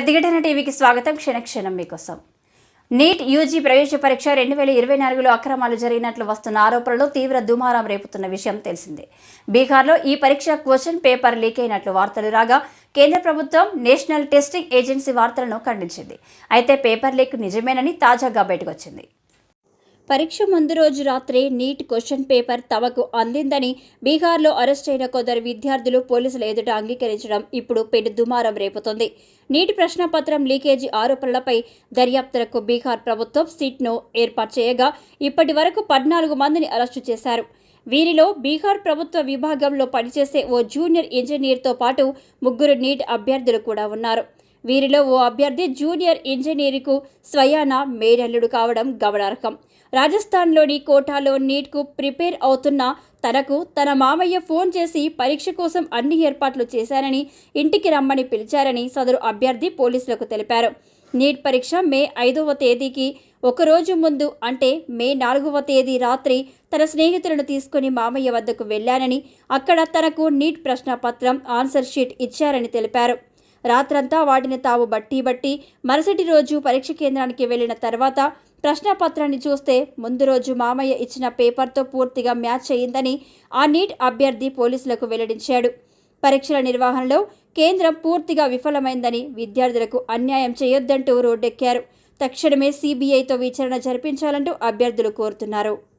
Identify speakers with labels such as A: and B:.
A: ప్రతిఘటన టీవీకి స్వాగతం. క్షణక్షణం మీకోసం. నీట్ యూజీ ప్రవేశ పరీక్ష రెండు వేల ఇరవై నాలుగులో అక్రమాలు జరిగినట్లు వస్తున్న ఆరోపణలు తీవ్ర దుమారం రేపుతున్న విషయం తెలిసిందే. బీహార్లో ఈ పరీక్ష క్వశ్చన్ పేపర్ లీక్ అయినట్లు వార్తలు రాగా కేంద్ర ప్రభుత్వం నేషనల్ టెస్టింగ్ ఏజెన్సీ వార్తలను ఖండించింది. అయితే పేపర్ లీక్ నిజమేనని తాజాగా బయటకొచ్చింది పరీక్ష ముందు రోజు రాత్రి నీట్ క్వశ్చన్ పేపర్ తమకు అందిందని బీహార్లో అరెస్ట్ అయిన కొందరు విద్యార్థులు పోలీసుల ఎదుట అంగీకరించడం ఇప్పుడు పెను దుమారం రేపుతోంది. నీటి ప్రశ్నపత్రం లీకేజీ ఆరోపణలపై దర్యాప్తులకు బీహార్ ప్రభుత్వం సిట్ను ఏర్పాటు చేయగా ఇప్పటి వరకు పద్నాలుగు మందిని అరెస్టు చేశారు. వీరిలో బీహార్ ప్రభుత్వ విభాగంలో పనిచేసే ఓ జూనియర్ ఇంజనీర్తో పాటు ముగ్గురు నీట్ అభ్యర్థులు కూడా ఉన్నారు. వీరిలో ఓ అభ్యర్థి జూనియర్ ఇంజనీర్కు స్వయాన మేనల్లుడు కావడం గమనార్హం. రాజస్థాన్లోని కోటాలో నీట్కు ప్రిపేర్ అవుతున్న తనకు తన మామయ్య ఫోన్ చేసి పరీక్ష కోసం అన్ని ఏర్పాట్లు చేశారని ఇంటికి రమ్మని పిలిచారని సదరు అభ్యర్థి పోలీసులకు తెలిపారు. నీట్ పరీక్ష మే ఐదవ తేదీకి ఒకరోజు ముందు అంటే మే నాలుగవ తేదీ రాత్రి తన స్నేహితులను తీసుకుని మామయ్య వద్దకు వెళ్ళానని అక్కడ తనకు నీట్ ప్రశ్నపత్రం ఆన్సర్ షీట్ ఇచ్చారని తెలిపారు. రాత్రంతా వాటిని తావు బట్టి బట్టి మరుసటి రోజు పరీక్ష కేంద్రానికి వెళ్ళిన తర్వాత ప్రశ్నపత్రాన్ని చూస్తే ముందు రోజు మామయ్య ఇచ్చిన పేపర్తో పూర్తిగా మ్యాచ్ అయ్యిందని ఆ నీట్ అభ్యర్థి పోలీసులకు వెల్లడించాడు. పరీక్షల నిర్వహణలో కేంద్రం పూర్తిగా విఫలమైందని విద్యార్థులకు అన్యాయం చేయొద్దంటూ రోడ్డెక్కారు. తక్షణమే సీబీఐతో విచారణ జరిపించాలంటూ అభ్యర్థులు కోరుతున్నారు.